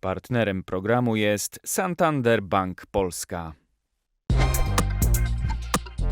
Partnerem programu jest Santander Bank Polska.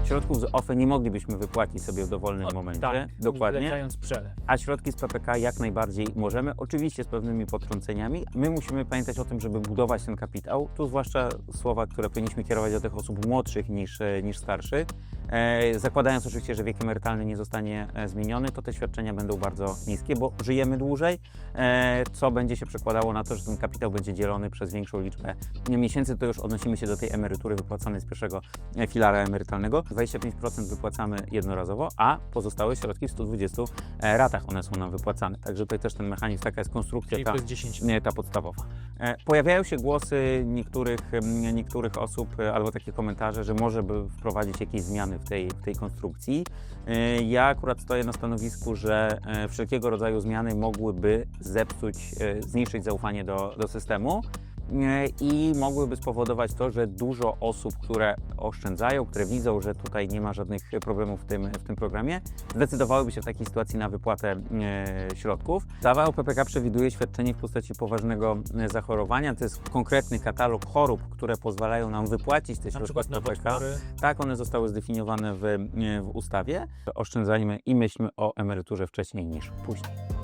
Środków z OFE nie moglibyśmy wypłacić sobie w dowolnym momencie. tak, Dokładnie. Przelew. A środki z PPK jak najbardziej możemy, oczywiście z pewnymi potrąceniami. My musimy pamiętać o tym, żeby budować ten kapitał. Tu zwłaszcza słowa, które powinniśmy kierować do tych osób młodszych niż, niż starszych. E, zakładając oczywiście, że wiek emerytalny nie zostanie e, zmieniony, to te świadczenia będą bardzo niskie, bo żyjemy dłużej, e, co będzie się przekładało na to, że ten kapitał będzie dzielony przez większą liczbę miesięcy. To już odnosimy się do tej emerytury wypłacanej z pierwszego e, filara emerytalnego. 25% wypłacamy jednorazowo, a pozostałe środki w 120 e, ratach one są nam wypłacane. Także tutaj też ten mechanizm, taka jest konstrukcja ta, przez 10 nie, ta podstawowa. E, Pojawiają się głosy niektórych, niektórych osób e, albo takie komentarze, że może by wprowadzić jakieś zmiany w tej, w tej konstrukcji. Ja akurat stoję na stanowisku, że wszelkiego rodzaju zmiany mogłyby zepsuć, zniszczyć zaufanie do, do systemu. I mogłyby spowodować to, że dużo osób, które oszczędzają, które widzą, że tutaj nie ma żadnych problemów w tym, w tym programie, zdecydowałyby się w takiej sytuacji na wypłatę e, środków. Ustawa o PPK przewiduje świadczenie w postaci poważnego e, zachorowania. To jest konkretny katalog chorób, które pozwalają nam wypłacić te środki z na PPK. Tak, one zostały zdefiniowane w, e, w ustawie. Oszczędzajmy i myślmy o emeryturze wcześniej niż później.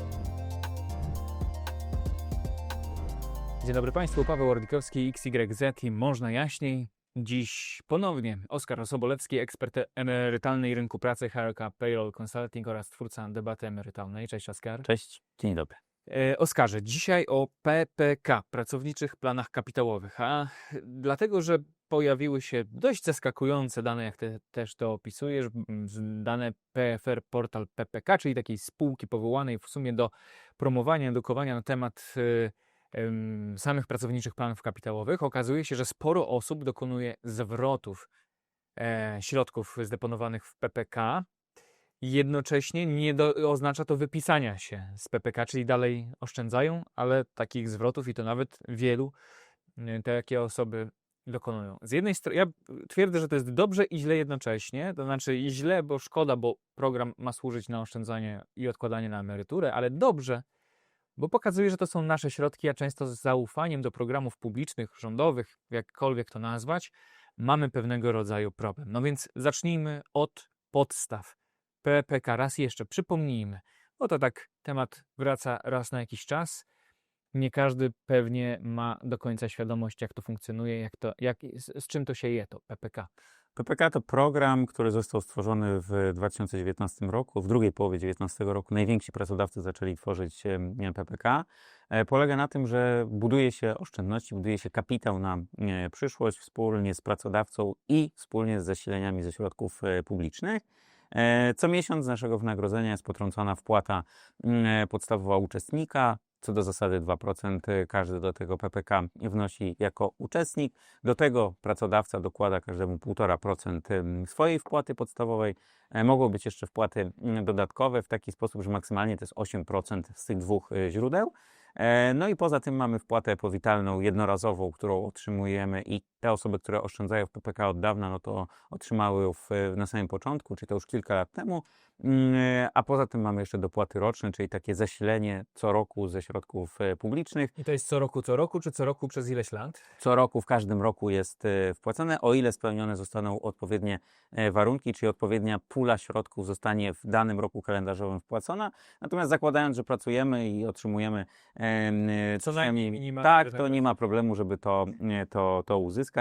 Dzień dobry Państwu, Paweł Ordykowski, XYZ i Można Jaśniej. Dziś ponownie Oskar Osobolewski, ekspert emerytalny i rynku pracy HRK Payroll Consulting oraz twórca debaty emerytalnej. Cześć Oskar. Cześć, dzień dobry. E, Oskarze, dzisiaj o PPK, pracowniczych planach kapitałowych, a dlatego, że pojawiły się dość zaskakujące dane, jak ty też to opisujesz, dane PFR Portal PPK, czyli takiej spółki powołanej w sumie do promowania, edukowania na temat y, samych pracowniczych planów kapitałowych. Okazuje się, że sporo osób dokonuje zwrotów e, środków zdeponowanych w PPK, Jednocześnie nie do, oznacza to wypisania się z PPK, czyli dalej oszczędzają, ale takich zwrotów i to nawet wielu takie osoby dokonują. Z jednej strony, ja twierdzę, że to jest dobrze i źle jednocześnie, to znaczy i źle, bo szkoda, bo program ma służyć na oszczędzanie i odkładanie na emeryturę, ale dobrze, bo pokazuje, że to są nasze środki, a często z zaufaniem do programów publicznych, rządowych, jakkolwiek to nazwać, mamy pewnego rodzaju problem. No więc zacznijmy od podstaw. PPK. Raz jeszcze przypomnijmy, bo to tak temat wraca raz na jakiś czas. Nie każdy pewnie ma do końca świadomość, jak to funkcjonuje, jak to, jak, z, z czym to się je, to PPK. PPK to program, który został stworzony w 2019 roku. W drugiej połowie 2019 roku najwięksi pracodawcy zaczęli tworzyć PPK. E, Polega na tym, że buduje się oszczędności, buduje się kapitał na e, przyszłość wspólnie z pracodawcą i wspólnie z zasileniami ze środków e, publicznych. Co miesiąc z naszego wynagrodzenia jest potrącona wpłata podstawowa uczestnika. Co do zasady 2% każdy do tego PPK wnosi jako uczestnik. Do tego pracodawca dokłada każdemu 1,5% em, swojej wpłaty podstawowej. E, Mogą być jeszcze wpłaty mm, dodatkowe w taki sposób, że maksymalnie to jest 8% z tych dwóch e, źródeł. E, No i poza tym mamy wpłatę powitalną jednorazową, którą otrzymujemy i te osoby, które oszczędzają w PPK od dawna, no to otrzymały w, na samym początku, czyli to już kilka lat temu. Mm, A poza tym mamy jeszcze dopłaty roczne, czyli takie zasilenie co roku ze środków e, publicznych. I to jest co roku, co roku, czy co roku przez ileś lat? Co roku, w każdym roku jest e, wpłacane, o ile spełnione zostaną odpowiednie e, warunki, czyli odpowiednia pula środków zostanie w danym roku kalendarzowym wpłacona. Natomiast zakładając, że pracujemy i otrzymujemy em, e, Co najmniej minimalny Tak, to wynagrodzenie. nie ma problemu, żeby to, e, to, to uzyskać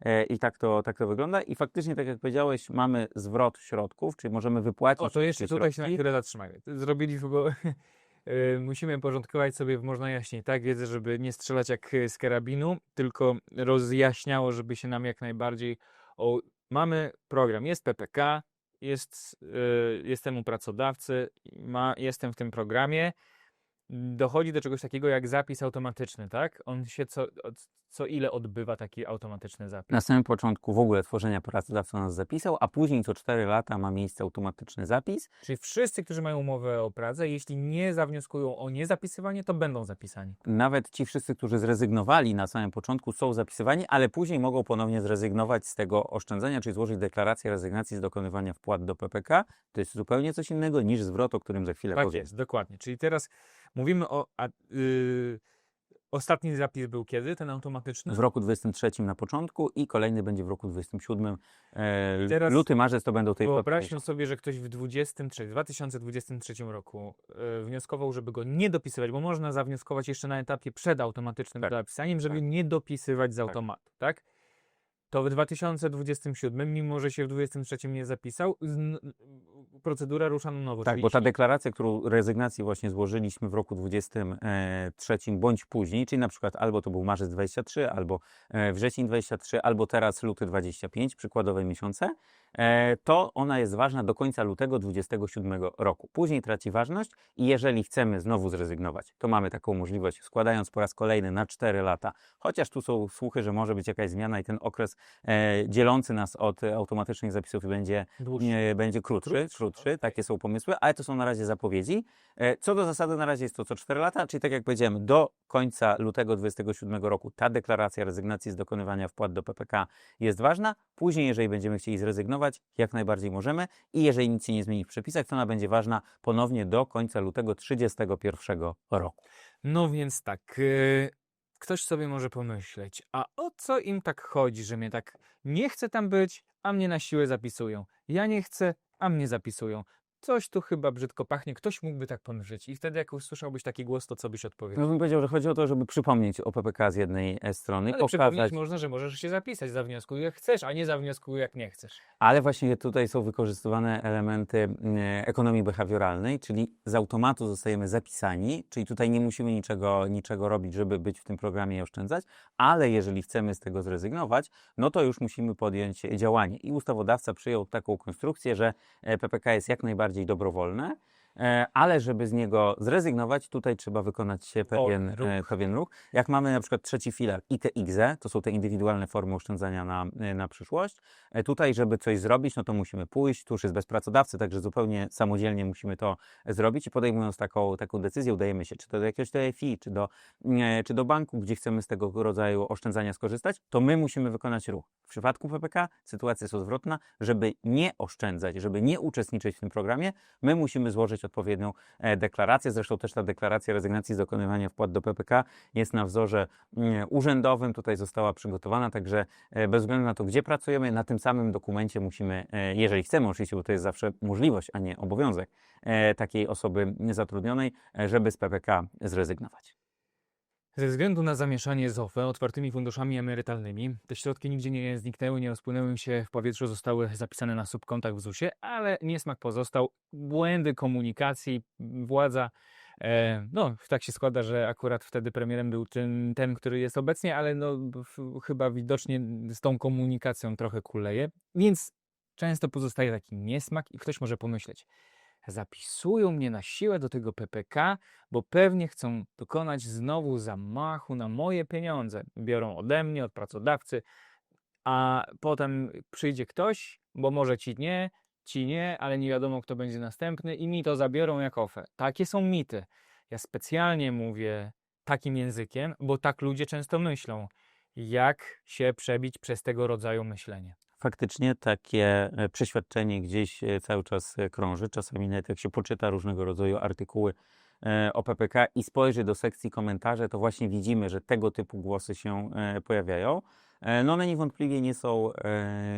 E, i tak to, tak to wygląda. I faktycznie, tak jak powiedziałeś, mamy zwrot środków, czyli możemy wypłacić O, to jeszcze tutaj się na chwilę zatrzymajmy. Zrobiliśmy, bo y, musimy porządkować sobie w można jaśniej, tak? Wiedzę, żeby nie strzelać jak y, z karabinu, tylko rozjaśniało, żeby się nam jak najbardziej o... Mamy program, jest PPK, jest, y, jestem u pracodawcy, ma, jestem w tym programie, dochodzi do czegoś takiego jak zapis automatyczny, tak? On się co, co ile odbywa taki automatyczny zapis? Na samym początku w ogóle tworzenia pracodawca nas zapisał, a później co 4 lata ma miejsce automatyczny zapis. Czyli wszyscy, którzy mają umowę o pracę, jeśli nie zawnioskują o niezapisywanie, to będą zapisani. Nawet ci wszyscy, którzy zrezygnowali na samym początku, są zapisywani, ale później mogą ponownie zrezygnować z tego oszczędzania, czyli złożyć deklarację rezygnacji z dokonywania wpłat do PPK. To jest zupełnie coś innego niż zwrot, o którym za chwilę Tak powiem. jest, dokładnie. Czyli teraz mówimy o, a, yy, ostatni zapis był kiedy, ten automatyczny? W roku 23 na początku i kolejny będzie w roku 27. E, Teraz luty, marzec to będą tej Wyobraźmy sobie, że ktoś w 23, 2023 roku e, wnioskował, żeby go nie dopisywać, bo można zawnioskować jeszcze na etapie przed automatycznym Tak, zapisaniem, żeby tak. nie dopisywać z Tak. automatu, tak? To w 2027, mimo że się w 2023 nie zapisał, procedura rusza na nowo. Tak, bo ta deklaracja, którą rezygnacji właśnie złożyliśmy w roku 23 bądź później, czyli na przykład albo to był marzec 23, albo e, wrzesień 23, albo teraz luty 25, przykładowe miesiące, e, to ona jest ważna do końca lutego 27 roku. Później traci ważność i jeżeli chcemy znowu zrezygnować, to mamy taką możliwość, składając po raz kolejny na 4 lata, chociaż tu są słuchy, że może być jakaś zmiana i ten okres e, dzielący nas od e, automatycznych zapisów będzie dłuższy. nie, będzie krótszy, Krótszy, takie są pomysły, ale to są na razie zapowiedzi. E, Co do zasady, na razie jest to co 4 lata, czyli tak jak powiedziałem, do końca lutego 2027 roku ta deklaracja rezygnacji z dokonywania wpłat do PPK jest ważna. Później, jeżeli będziemy chcieli zrezygnować, jak najbardziej możemy i jeżeli nic się nie zmieni w przepisach, to ona będzie ważna ponownie do końca lutego 31 roku. No więc tak, e, ktoś sobie może pomyśleć, a o co im tak chodzi, że mnie tak nie chce tam być, a mnie na siłę zapisują. Ja nie chcę, a mnie zapisują. Coś tu chyba brzydko pachnie, ktoś mógłby tak pomyśleć. I wtedy jak usłyszałbyś taki głos, to co byś odpowiedział? No bym powiedział, że chodzi o to, żeby przypomnieć o PPK z jednej e, strony, Ale przypomnieć pokazać, można, że możesz się zapisać, zawnioskuj jak chcesz, a nie zawnioskuj jak nie chcesz. Ale właśnie tutaj są wykorzystywane elementy ekonomii behawioralnej, czyli z automatu zostajemy zapisani, czyli tutaj nie musimy niczego, niczego robić, żeby być w tym programie i oszczędzać, ale jeżeli chcemy z tego zrezygnować, no to już musimy podjąć działanie. I ustawodawca przyjął taką konstrukcję, że e, PPK jest jak najbardziej dobrowolne. E, Ale żeby z niego zrezygnować, tutaj trzeba wykonać się pewien, ruch. e, pewien ruch. Jak mamy na przykład trzeci filar ITXE, to są te indywidualne formy oszczędzania na, e, na przyszłość, Tutaj, żeby coś zrobić, no to musimy pójść, tu już jest bez pracodawcy, także zupełnie samodzielnie musimy to zrobić i podejmując taką, taką decyzję, udajemy się czy to do jakiegoś TFI, czy do, czy do banku, gdzie chcemy z tego rodzaju oszczędzania skorzystać, to my musimy wykonać ruch. W przypadku PPK sytuacja jest odwrotna, żeby nie oszczędzać, żeby nie uczestniczyć w tym programie, my musimy złożyć odpowiednią e, deklarację. Zresztą też ta deklaracja rezygnacji z dokonywania wpłat do PPK jest na wzorze mm, urzędowym, tutaj została przygotowana, także e, bez względu na to, gdzie pracujemy, na tym samym dokumencie musimy, e, jeżeli chcemy oczywiście, bo to jest zawsze możliwość, a nie obowiązek takiej osoby zatrudnionej, żeby z PPK zrezygnować. Ze względu na zamieszanie z OFE, otwartymi funduszami emerytalnymi, te środki nigdzie nie zniknęły, nie rozpłynęły się w powietrzu, zostały zapisane na subkontach w ZUS-ie, ale niesmak pozostał. Błędy komunikacji, władza. E, no, tak się składa, że akurat wtedy premierem był ten, ten który jest obecnie, ale no, chyba widocznie z tą komunikacją trochę kuleje, więc często pozostaje taki niesmak i ktoś może pomyśleć, zapisują mnie na siłę do tego PPK, bo pewnie chcą dokonać znowu zamachu na moje pieniądze. Biorą ode mnie, od pracodawcy, a potem przyjdzie ktoś, bo może ci nie, ci nie, ale nie wiadomo, kto będzie następny i mi to zabiorą jak ofę. Takie są mity. Ja specjalnie mówię takim językiem, bo tak ludzie często myślą. Jak się przebić przez tego rodzaju myślenie? Faktycznie takie e, przeświadczenie gdzieś e, cały czas e, krąży. Czasami nawet jak się poczyta różnego rodzaju artykuły o PPK i spojrzy do sekcji komentarzy, to właśnie widzimy, że tego typu głosy się pojawiają. No one niewątpliwie nie są,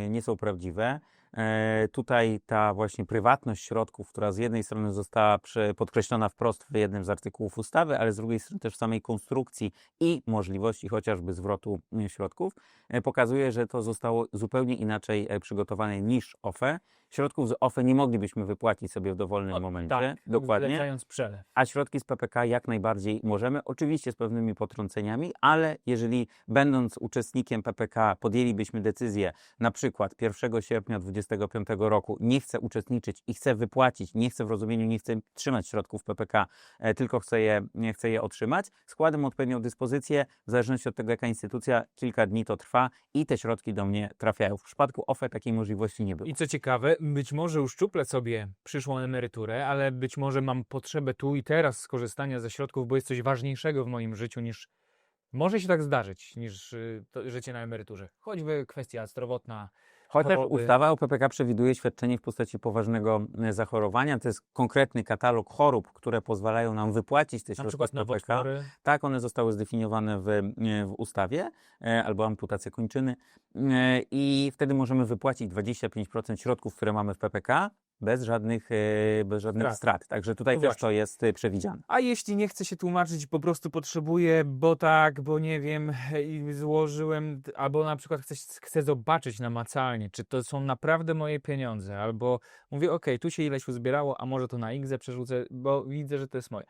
nie są prawdziwe. E, Tutaj ta właśnie prywatność środków, która z jednej strony została podkreślona wprost w jednym z artykułów ustawy, ale z drugiej strony też w samej konstrukcji i możliwości chociażby zwrotu e, środków, e, pokazuje, że to zostało zupełnie inaczej przygotowane niż OFE. Środków z OFE nie moglibyśmy wypłacić sobie w dowolnym O, momencie. Tak, Dokładnie. Przelew. A środki z PPK jak najbardziej możemy, oczywiście z pewnymi potrąceniami, ale jeżeli będąc uczestnikiem PPK podjęlibyśmy decyzję, na przykład 1 sierpnia 2025 roku nie chcę uczestniczyć i chcę wypłacić, nie chcę w rozumieniu, nie chcę trzymać środków PPK, e, tylko chcę je, nie chcę je otrzymać, składam odpowiednią dyspozycję, w zależności od tego jaka instytucja, kilka dni to trwa i te środki do mnie trafiają. W przypadku OFE takiej możliwości nie było. I co ciekawe, być może uszczuplę sobie przyszłą emeryturę, ale być może mam potrzebę tu i teraz skorzystania ze środków, bo jest coś ważniejszego w moim życiu niż. Może się tak zdarzyć, niż y, to życie na emeryturze. Choćby kwestia zdrowotna, Chociaż choroby. ustawa o PPK przewiduje świadczenie w postaci poważnego e, zachorowania. To jest konkretny katalog chorób, które pozwalają nam wypłacić te środki z PPK. Tak, one zostały zdefiniowane w, e, w ustawie, e, albo amputacja kończyny i wtedy możemy wypłacić 25% środków, które mamy w PPK bez żadnych, e, bez żadnych Strat. strat. Także tutaj No też to jest e, przewidziane. A jeśli nie chcę się tłumaczyć, po prostu potrzebuję, bo tak, bo nie wiem, i złożyłem, albo na przykład chcę, chcę zobaczyć namacalnie, czy to są naprawdę moje pieniądze, albo mówię, ok, tu się ileś uzbierało, a może to na X przerzucę, bo widzę, że to jest moje.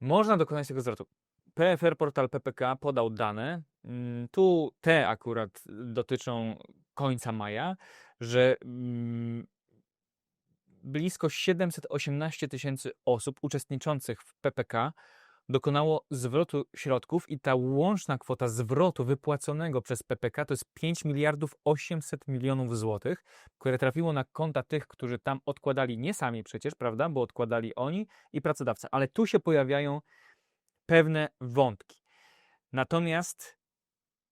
Można dokonać tego zwrotu. PFR Portal PPK podał dane, mm, tu te akurat dotyczą końca maja, że mm, blisko 718 tysięcy osób uczestniczących w PPK dokonało zwrotu środków i ta łączna kwota zwrotu wypłaconego przez PPK to jest 5 miliardów 800 milionów złotych, które trafiło na konta tych, którzy tam odkładali nie sami przecież, prawda, bo odkładali oni i pracodawca, ale tu się pojawiają pewne wątki. Natomiast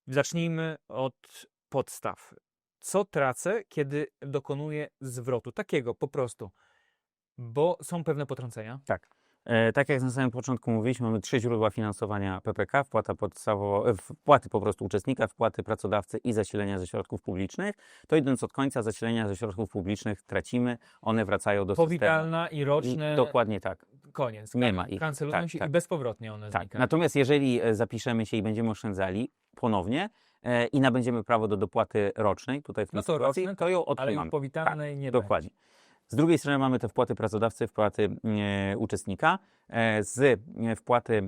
zacznijmy od podstaw. Co tracę, kiedy dokonuję zwrotu? Takiego po prostu. Bo są pewne potrącenia. Tak. E, tak jak na samym początku mówiliśmy, mamy trzy źródła finansowania PPK, wpłata podstawowa, e, wpłaty po prostu uczestnika, wpłaty pracodawcy i zasilenia ze środków publicznych. To idąc od końca, zasilenia ze środków publicznych tracimy, one wracają do systemu. Powitalna i I roczne. Dokładnie tak. Koniec. Nie ma ich. Kancelują Tak, się tak. i bezpowrotnie one tak. znikają. Natomiast jeżeli e, zapiszemy się i będziemy oszczędzali ponownie i nabędziemy prawo do dopłaty rocznej, tutaj w tej No to sytuacji, roczne, to ją Ale otrzymamy. już powitalnej nie Dokładnie. Z drugiej strony mamy te wpłaty pracodawcy, wpłaty e, uczestnika. E, z e, wpłaty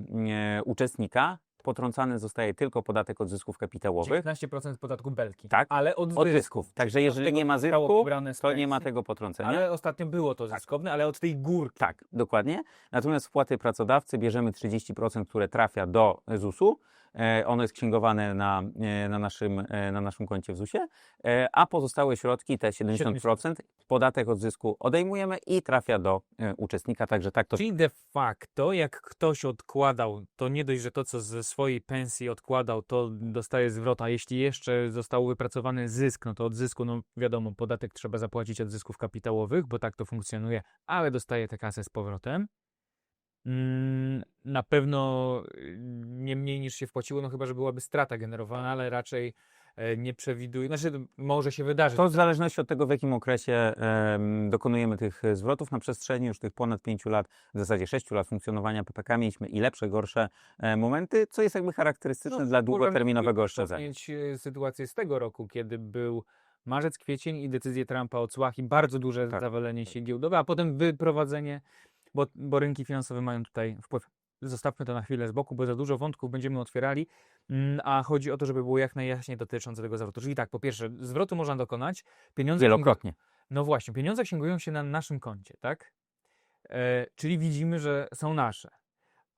e, uczestnika potrącany zostaje tylko podatek od zysków będzie. kapitałowych. 19% podatku belki. Tak. Ale od, Od zysków. Także jeżeli nie ma zysku, to nie ma tego potrącenia. Ale ostatnio było to zyskowne, ale od tej górki. Tak, dokładnie. Natomiast wpłaty pracodawcy bierzemy 30%, które trafia do ZUS-u. E, Ono jest księgowane na, e, na, naszym, e, na naszym koncie w ZUS-ie, a pozostałe środki, te 70%, podatek od zysku odejmujemy i trafia do uczestnika. Także tak to Czyli de facto, jak ktoś odkładał, to nie dość, że to, co ze swojej pensji odkładał, to dostaje zwrot, a jeśli jeszcze został wypracowany zysk, no to od zysku, no wiadomo, podatek trzeba zapłacić od zysków kapitałowych, bo tak to funkcjonuje, ale dostaje tę kasę z powrotem. Mm, Na pewno y, nie mniej niż się wpłaciło, no chyba, że byłaby strata generowana, ale raczej e, nie przewiduje, znaczy może się wydarzyć. To w zależności od tego, w jakim okresie em, dokonujemy tych e, zwrotów na przestrzeni już tych ponad 5 lat, w zasadzie 6 lat funkcjonowania PPK mieliśmy i lepsze, gorsze e, momenty, co jest jakby charakterystyczne No, dla długoterminowego oszczędzania. Sytuację z tego roku, kiedy był marzec, kwiecień i decyzje Trumpa o cłach i bardzo duże Tak. zawalenie się giełdowe, a potem wyprowadzenie, bo, bo rynki finansowe mają tutaj wpływ. Zostawmy to na chwilę z boku, bo za dużo wątków będziemy otwierali, mm, a chodzi o to, żeby było jak najjaśniej dotyczące tego zwrotu. Czyli tak, po pierwsze, zwrotu można dokonać, pieniądze Wielokrotnie. no właśnie, pieniądze księgują się na naszym koncie, tak? E, czyli widzimy, że są nasze.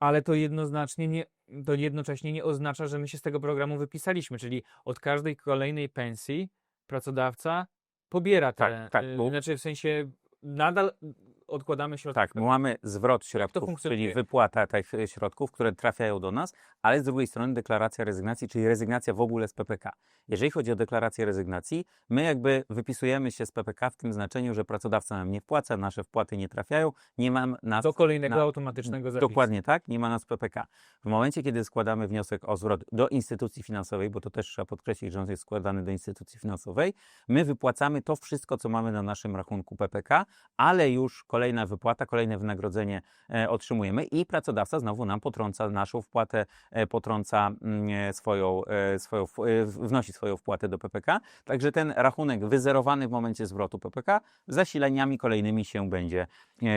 Ale to jednoznacznie nie, to jednocześnie nie oznacza, że my się z tego programu wypisaliśmy, czyli od każdej kolejnej pensji pracodawca pobiera te, Tak, tak, y, bo- znaczy w sensie nadal odkładamy środki. Tak, bo mamy zwrot środków, czyli wypłata tych e, środków, które trafiają do nas, ale z drugiej strony deklaracja rezygnacji, czyli rezygnacja w ogóle z PPK. Jeżeli chodzi o deklarację rezygnacji, my jakby wypisujemy się z PPK w tym znaczeniu, że pracodawca nam nie wpłaca, nasze wpłaty nie trafiają, nie mam nas do kolejnego na- automatycznego zapisu. Dokładnie tak, nie ma nas PPK. W momencie, kiedy składamy wniosek o zwrot do instytucji finansowej, bo to też trzeba podkreślić, że on jest składany do instytucji finansowej, my wypłacamy to wszystko, co mamy na naszym rachunku PPK, ale już kolejna wypłata, kolejne wynagrodzenie e, otrzymujemy i pracodawca znowu nam potrąca naszą wpłatę, e, potrąca mm, e, swoją, swoją, wnosi swoją wpłatę do PPK. Także ten rachunek wyzerowany w momencie zwrotu PPK zasilaniami kolejnymi się będzie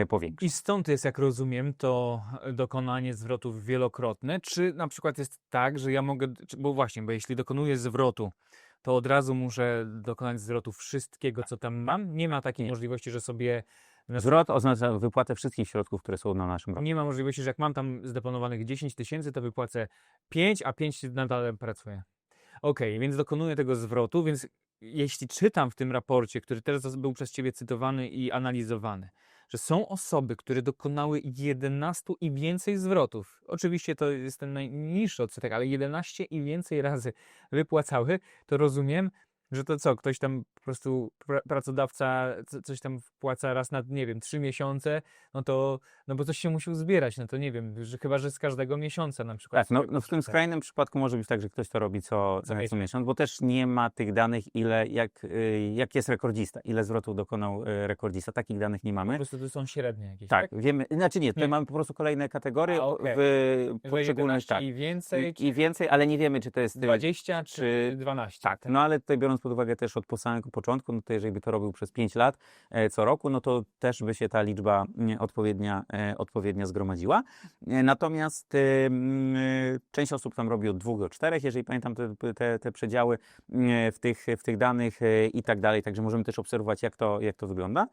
powiększał. I stąd jest, jak rozumiem, to dokonanie zwrotów wielokrotne. Czy na przykład jest tak, że ja mogę, bo właśnie, bo jeśli dokonuję zwrotu, to od razu muszę dokonać zwrotu wszystkiego, co tam mam? Nie ma takiej Nie. możliwości, że sobie. Zwrot oznacza wypłatę wszystkich środków, które są na naszym rachunku. Nie ma możliwości, że jak mam tam zdeponowanych 10 tysięcy, to wypłacę 5, a 5 nadal pracuje. Okej, więc dokonuję tego zwrotu, więc jeśli czytam w tym raporcie, który teraz był przez Ciebie cytowany i analizowany, że są osoby, które dokonały 11 i więcej zwrotów. Oczywiście to jest ten najniższy odsetek, ale 11 i więcej razy wypłacały, to rozumiem, że to co, ktoś tam po prostu pra, pracodawca co- coś tam wpłaca raz na, nie wiem, trzy miesiące, no to, no bo coś się musi uzbierać, no to nie wiem, że chyba, że z każdego miesiąca na przykład. Tak, no, no w tym skrajnym przypadku może być tak, że ktoś to robi co, Co co, miesiąc. bo też nie ma tych danych, ile, jak, y, jak jest rekordzista, ile zwrotów dokonał y, rekordzista. Takich danych nie Po mamy. prostu to są średnie jakieś, Tak, wiemy, znaczy nie, tutaj Nie. mamy po prostu kolejne kategorie A, okej. w poszczególnych, 11 tak. i więcej, I, I więcej, ale nie wiemy, czy to jest... y, 20 czy, czy- 12. Tak, no ale tutaj biorąc pod uwagę też od samego początku, no to jeżeli by to robił przez 5 lat e, co roku, no to też by się ta liczba mm, odpowiednia, e, odpowiednia zgromadziła. E, Natomiast część osób tam robi od 2 do 4, jeżeli pamiętam te, te, te przedziały w tych, w tych danych i tak dalej, także możemy też obserwować, jak to, jak to wygląda.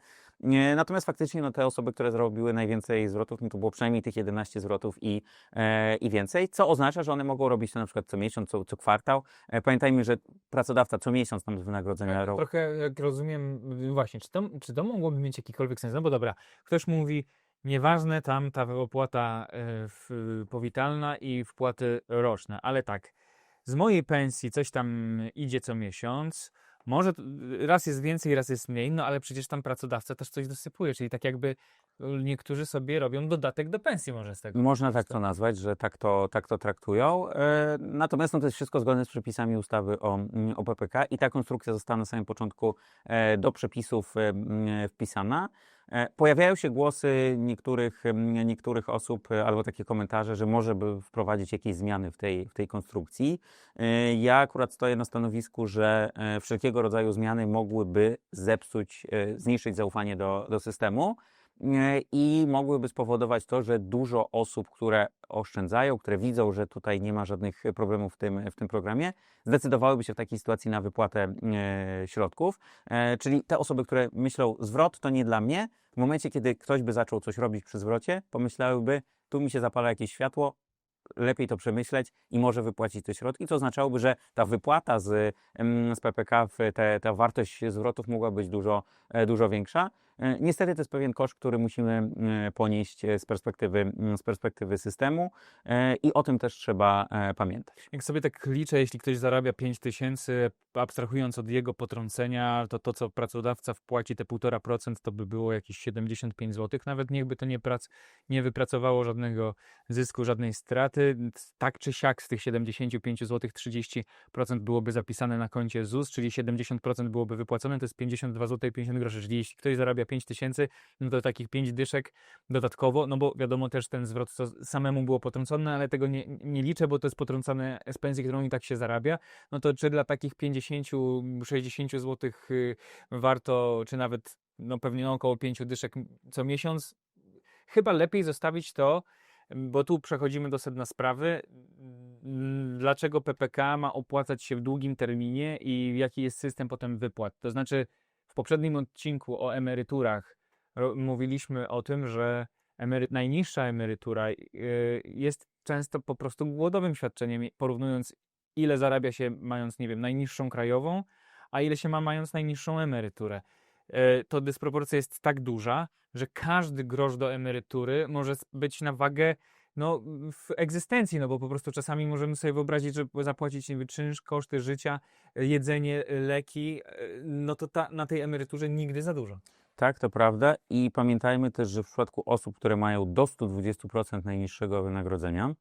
Natomiast faktycznie no, te osoby, które zrobiły najwięcej zwrotów, no to było przynajmniej tych 11 zwrotów i, e, i więcej, co oznacza, że one mogą robić to na przykład co miesiąc, co, co kwartał. E, Pamiętajmy, że pracodawca co miesiąc tam z wynagrodzenia Tak, ro- Trochę jak rozumiem, właśnie, czy to, czy to mogłoby mieć jakikolwiek sens? No bo dobra, ktoś mówi, nieważne tam ta opłata e, powitalna i wpłaty roczne, ale tak, z mojej pensji coś tam idzie co miesiąc, może raz jest więcej, raz jest mniej, no ale przecież tam pracodawca też coś dosypuje, czyli tak jakby niektórzy sobie robią dodatek do pensji może z tego. Można tak to nazwać, że tak to, tak to traktują. E, Natomiast no, to jest wszystko zgodne z przepisami ustawy o, mm, o PPK i ta konstrukcja została na samym początku e, do przepisów e, wpisana. E, Pojawiają się głosy niektórych, niektórych osób e, albo takie komentarze, że może by wprowadzić jakieś zmiany w tej, w tej konstrukcji. E, Ja akurat stoję na stanowisku, że wszelkiego rodzaju zmiany mogłyby zepsuć, zmniejszyć zaufanie do, do systemu. E, i mogłyby spowodować to, że dużo osób, które oszczędzają, które widzą, że tutaj nie ma żadnych problemów w tym, w tym programie, zdecydowałyby się w takiej sytuacji na wypłatę e, środków. E, czyli te osoby, które myślą, zwrot to nie dla mnie, w momencie, kiedy ktoś by zaczął coś robić przy zwrocie, pomyślałyby, tu mi się zapala jakieś światło, lepiej to przemyśleć i może wypłacić te środki, co oznaczałoby, że ta wypłata z, z PPK, te, ta wartość zwrotów mogła być dużo, e, dużo większa. E, Niestety to jest pewien koszt, który musimy e, ponieść e, z perspektywy, z perspektywy systemu i o tym też trzeba pamiętać. Jak sobie tak liczę, jeśli ktoś zarabia 5 tysięcy, abstrahując od jego potrącenia, to to, co pracodawca wpłaci, te 1,5%, to by było jakieś 75 zł. Nawet niechby to nie, prac, nie wypracowało żadnego zysku, żadnej straty. Tak czy siak z tych 75 zł 30% byłoby zapisane na koncie ZUS, czyli 70% byłoby wypłacone, to jest 52 zł 50 groszy. Czyli jeśli ktoś zarabia 5 tysięcy, no to takich 5 dyszek dodatkowo, no bo wiadomo też ten zwrot to samemu było potrącone, ale tego nie, nie liczę, bo to jest potrącane z pensji, którą i tak się zarabia, no to czy dla takich 50-60 zł warto, czy nawet no pewnie około 5 dyszek co miesiąc, chyba lepiej zostawić to, bo tu przechodzimy do sedna sprawy, dlaczego PPK ma opłacać się w długim terminie i jaki jest system potem wypłat. To znaczy poprzednim odcinku o emeryturach mówiliśmy o tym, że emery- najniższa emerytura y, jest często po prostu głodowym świadczeniem, porównując ile zarabia się mając, nie wiem, najniższą krajową, a ile się ma mając najniższą emeryturę. E, To dysproporcja jest tak duża, że każdy grosz do emerytury może być na wagę no, w egzystencji, no bo po prostu czasami możemy sobie wyobrazić, że zapłacić nie wiem, czynsz, koszty życia, e, jedzenie, e, leki, e, no to ta, na tej emeryturze nigdy za dużo. Tak, to prawda. I pamiętajmy też, że w przypadku osób, które mają do 120% najniższego wynagrodzenia,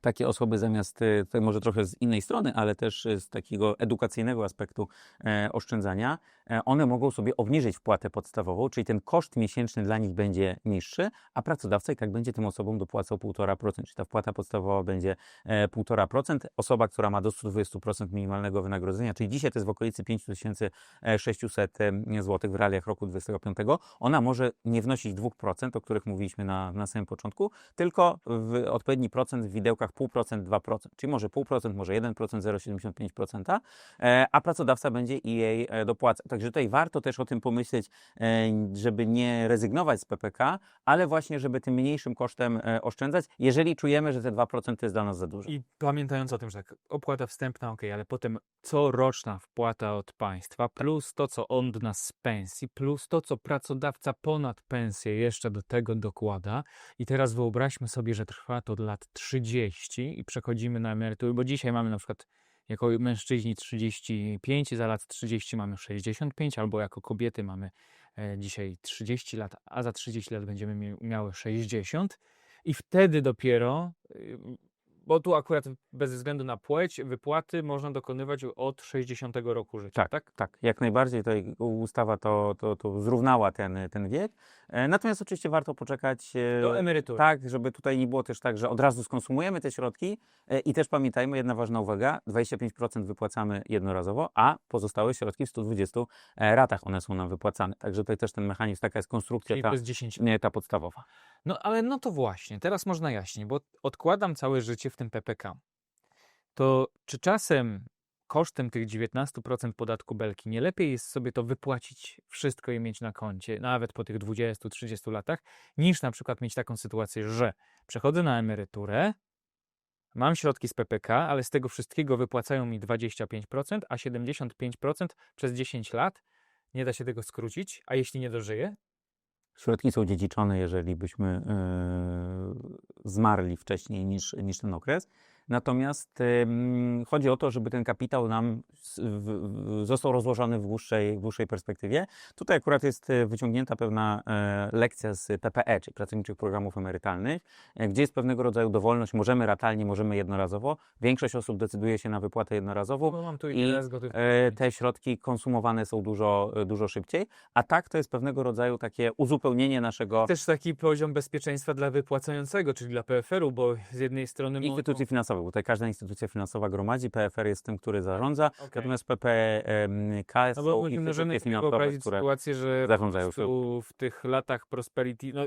takie osoby zamiast, e, tutaj może trochę z innej strony, ale też e, z takiego edukacyjnego aspektu e, oszczędzania, one mogą sobie obniżyć wpłatę podstawową, czyli ten koszt miesięczny dla nich będzie niższy, a pracodawca i tak będzie tym osobom dopłacał 1,5%, czyli ta wpłata podstawowa będzie e, 1,5%. Osoba, która ma do 120% minimalnego wynagrodzenia, czyli dzisiaj to jest w okolicy 5600 zł w realiach roku 2025, ona może nie wnosić 2%, o których mówiliśmy na, na samym początku, tylko w odpowiedni procent w widełkach 0,5%, 2%, czyli może 0,5%, może 1%, 0,75%, e, a pracodawca będzie i jej e, dopłacał. Także tutaj warto też o tym pomyśleć, e, żeby nie rezygnować z PPK, ale właśnie, żeby tym mniejszym kosztem oszczędzać, jeżeli czujemy, że te 2% to jest dla nas za dużo. I pamiętając o tym, że tak, opłata wstępna, ok, ale potem coroczna wpłata od państwa, plus to, co od nas z pensji, plus to, co pracodawca ponad pensję jeszcze do tego dokłada. I teraz wyobraźmy sobie, że trwa to od lat 30 i przechodzimy na emeryturę, bo dzisiaj mamy na przykład jako mężczyźni 35, za lat 30 mamy 65, albo jako kobiety mamy e, dzisiaj 30 lat, a za 30 lat będziemy miały 60. I wtedy dopiero, y, bo tu akurat bez względu na płeć, wypłaty można dokonywać od 60 roku życia, Tak, tak? tak, jak najbardziej. Tutaj ustawa to, to, to zrównała ten, ten wiek. E, Natomiast oczywiście warto poczekać. e, Do emerytury. Tak, żeby tutaj nie było też tak, że od razu skonsumujemy te środki e, i też pamiętajmy, jedna ważna uwaga, 25% wypłacamy jednorazowo, a pozostałe środki w 120 ratach one są nam wypłacane. Także tutaj też ten mechanizm, taka jest konstrukcja Czyli ta, to jest 10 nie, ta podstawowa. No ale no to właśnie, teraz można jaśniej, bo odkładam całe życie w tym PPK. To czy czasem kosztem tych 19% podatku belki nie lepiej jest sobie to wypłacić wszystko i mieć na koncie, nawet po tych 20-30 latach, niż na przykład mieć taką sytuację, że przechodzę na emeryturę, mam środki z PPK, ale z tego wszystkiego wypłacają mi 25%, a 75% przez 10 lat? Nie da się tego skrócić, a jeśli nie dożyję, Środki są dziedziczone, jeżeli byśmy e, zmarli wcześniej niż, niż ten okres. Natomiast chodzi o to, żeby ten kapitał nam s- w, w, został rozłożony w dłuższej, w dłuższej perspektywie. Tutaj akurat jest e, wyciągnięta pewna e, lekcja z PPE, czyli Pracowniczych Programów Emerytalnych, e, gdzie jest pewnego rodzaju dowolność. Możemy ratalnie, możemy jednorazowo. Większość osób decyduje się na wypłatę jednorazową. bo mam tu I, te środki konsumowane są dużo, dużo szybciej, a tak to jest pewnego rodzaju takie uzupełnienie naszego też taki poziom bezpieczeństwa dla wypłacającego, czyli dla PFR-u, bo z jednej strony instytucji finansowych, bo tutaj każda instytucja finansowa gromadzi, PFR jest tym, który zarządza, Okej. natomiast PPK no są musimy możemy instytucje finansowe, które sytuację, że zarządzają w tych latach prosperity, no,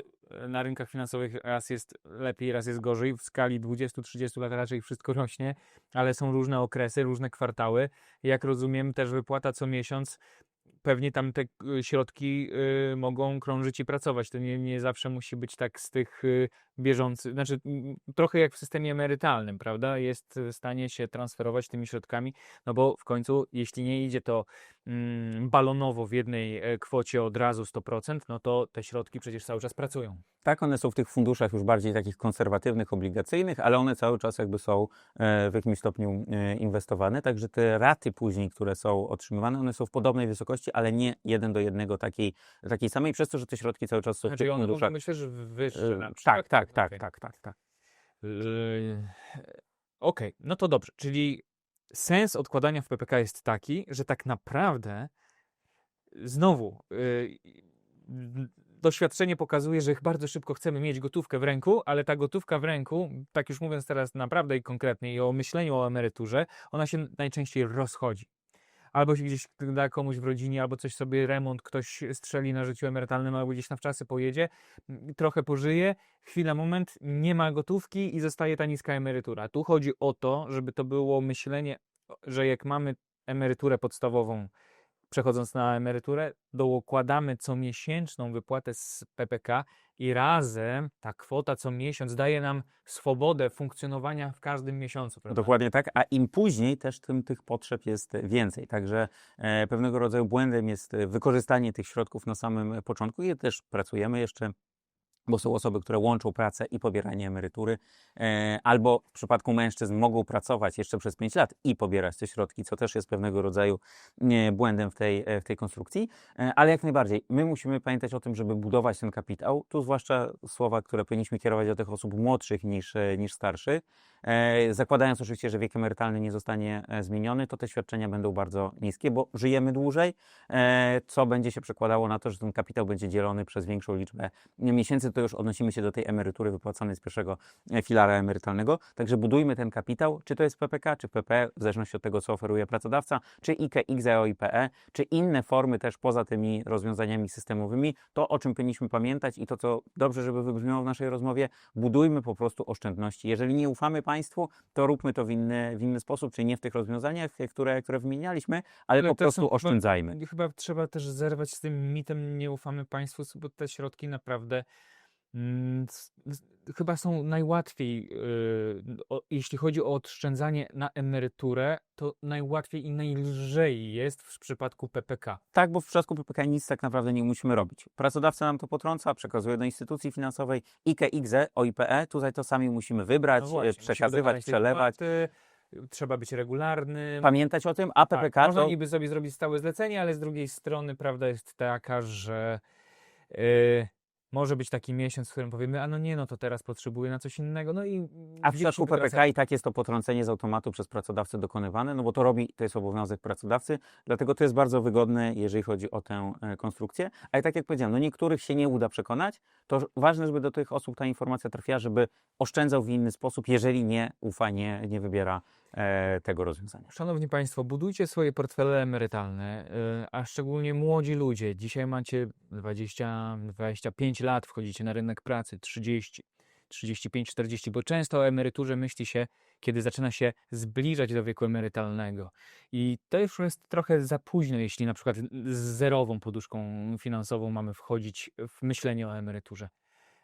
na rynkach finansowych raz jest lepiej, raz jest gorzej. W skali 20-30 lat raczej wszystko rośnie, ale są różne okresy, różne kwartały. Jak rozumiem, też wypłata co miesiąc. Pewnie tam te y, środki y, mogą krążyć i pracować. To nie, nie zawsze musi być tak z tych y, bieżących, znaczy trochę jak w systemie emerytalnym, prawda? Jest w stanie się transferować tymi środkami, no bo w końcu, jeśli nie idzie to mm, balonowo w jednej e, kwocie od razu 100%, no to te środki przecież cały czas pracują. Tak, one są w tych funduszach już bardziej takich konserwatywnych, obligacyjnych, ale one cały czas jakby są e, w jakimś stopniu e, inwestowane, także te raty później, które są otrzymywane, one są w podobnej wysokości, ale nie jeden do jednego takiej, takiej samej, przez to, że te środki cały czas są w Znaczy tych one funduszach. myślę, że wyższe E, na Tak, przykład. tak, tak, Okej. tak, tak, tak. Yy, Okej, no to dobrze. Czyli sens odkładania w PPK jest taki, że tak naprawdę znowu yy, doświadczenie pokazuje, że bardzo szybko chcemy mieć gotówkę w ręku, ale ta gotówka w ręku, tak już mówiąc teraz naprawdę i konkretnie i o myśleniu o emeryturze, ona się najczęściej rozchodzi. Albo się gdzieś da komuś w rodzinie, albo coś sobie remont, ktoś strzeli na życiu emerytalnym, albo gdzieś na wczasy pojedzie, trochę pożyje, chwila, moment, nie ma gotówki i zostaje ta niska emerytura. Tu chodzi o to, żeby to było myślenie, że jak mamy emeryturę podstawową, przechodząc na emeryturę, dokładamy comiesięczną wypłatę z PPK i razem ta kwota co miesiąc daje nam swobodę funkcjonowania w każdym miesiącu. Prawda? Dokładnie tak, a im później też tym tych potrzeb jest więcej. Także e, pewnego rodzaju błędem jest wykorzystanie tych środków na samym początku i też pracujemy jeszcze bo są osoby, które łączą pracę i pobieranie emerytury, e, albo w przypadku mężczyzn mogą pracować jeszcze przez 5 lat i pobierać te środki, co też jest pewnego rodzaju błędem w tej, e, w tej konstrukcji, e, ale jak najbardziej, my musimy pamiętać o tym, żeby budować ten kapitał, tu zwłaszcza słowa, które powinniśmy kierować do tych osób młodszych niż, niż starszych, zakładając oczywiście, że wiek emerytalny nie zostanie e, zmieniony, to te świadczenia będą bardzo niskie, bo żyjemy dłużej, e, co będzie się przekładało na to, że ten kapitał będzie dzielony przez większą liczbę miesięcy, to już odnosimy się do tej emerytury wypłacanej z pierwszego e, filara emerytalnego. Także budujmy ten kapitał, czy to jest PPK, czy PPE, w zależności od tego, co oferuje pracodawca, czy IKE, IGZEO, IPE, czy inne formy też poza tymi rozwiązaniami systemowymi. To, o czym powinniśmy pamiętać i to, co dobrze, żeby wybrzmiało w naszej rozmowie, budujmy po prostu oszczędności. Jeżeli nie ufamy państwu, to róbmy to w inny, w inny sposób, czyli nie w tych rozwiązaniach, które, które wymienialiśmy, ale Ale po to są prostu chyba- oszczędzajmy. Chyba trzeba też zerwać z tym mitem nie ufamy państwu, bo te środki naprawdę mm, chyba są najłatwiej, yy, o, jeśli chodzi o oszczędzanie na emeryturę, to najłatwiej i najlżej jest w przypadku PPK. Tak, bo w przypadku PPK nic tak naprawdę nie musimy robić. Pracodawca nam to potrąca, przekazuje do instytucji finansowej, IKE, IGZE, OIPE, tutaj to sami musimy wybrać, No e, właśnie, przekazywać, przelewać. trzeba być regularnym. Pamiętać o tym, a Tak, PPK można to niby sobie zrobić stałe zlecenie, ale z drugiej strony prawda jest taka, że y, może być taki miesiąc, w którym powiemy, a no nie, no to teraz potrzebuję na coś innego. No i A w przypadku wdzięczmy teraz PPK i tak jest to potrącenie z automatu przez pracodawcę dokonywane, no bo to robi, to jest obowiązek pracodawcy, dlatego to jest bardzo wygodne, jeżeli chodzi o tę e, konstrukcję. Ale tak jak powiedziałem, no niektórych się nie uda przekonać, to ważne, żeby do tych osób ta informacja trafiła, żeby oszczędzał w inny sposób, jeżeli nie ufa, nie, nie wybiera tego rozwiązania. Szanowni Państwo, budujcie swoje portfele emerytalne, y, a szczególnie młodzi ludzie. Dzisiaj macie 20-25 lat, wchodzicie na rynek pracy, 30, 35-40, bo często o emeryturze myśli się, kiedy zaczyna się zbliżać do wieku emerytalnego. I to już jest trochę za późno, jeśli na przykład z zerową poduszką finansową mamy wchodzić w myślenie o emeryturze.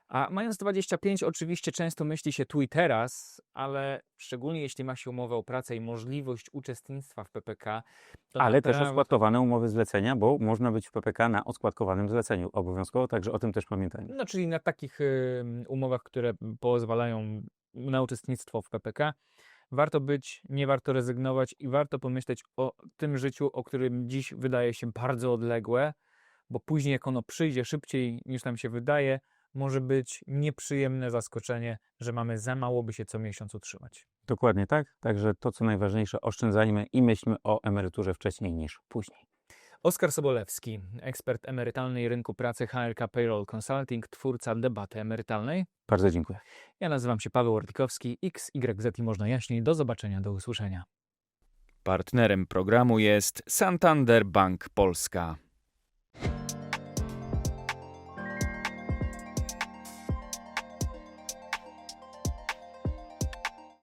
A mając 25, oczywiście często myśli się tu i teraz, ale szczególnie jeśli ma się umowę o pracę i możliwość uczestnictwa w PPK, Ale też naprawdę- oskładkowane umowy zlecenia, bo można być w PPK na oskładkowanym zleceniu obowiązkowo, także o tym też pamiętajmy. No, czyli na takich ym, umowach, które pozwalają na uczestnictwo w PPK, warto być, nie warto rezygnować i warto pomyśleć o tym życiu, o którym dziś wydaje się bardzo odległe, bo później, jak ono przyjdzie szybciej niż nam się wydaje, może być nieprzyjemne zaskoczenie, że mamy za mało, by się co miesiąc utrzymać. Dokładnie tak, także to co najważniejsze, oszczędzajmy i myślmy o emeryturze wcześniej niż później. Oskar Sobolewski, ekspert emerytalny i rynku pracy HLK Payroll Consulting, twórca debaty emerytalnej. Bardzo dziękuję. Ja nazywam się Paweł Orlikowski, XYZ i można jaśniej. Do zobaczenia, do usłyszenia. Partnerem programu jest Santander Bank Polska.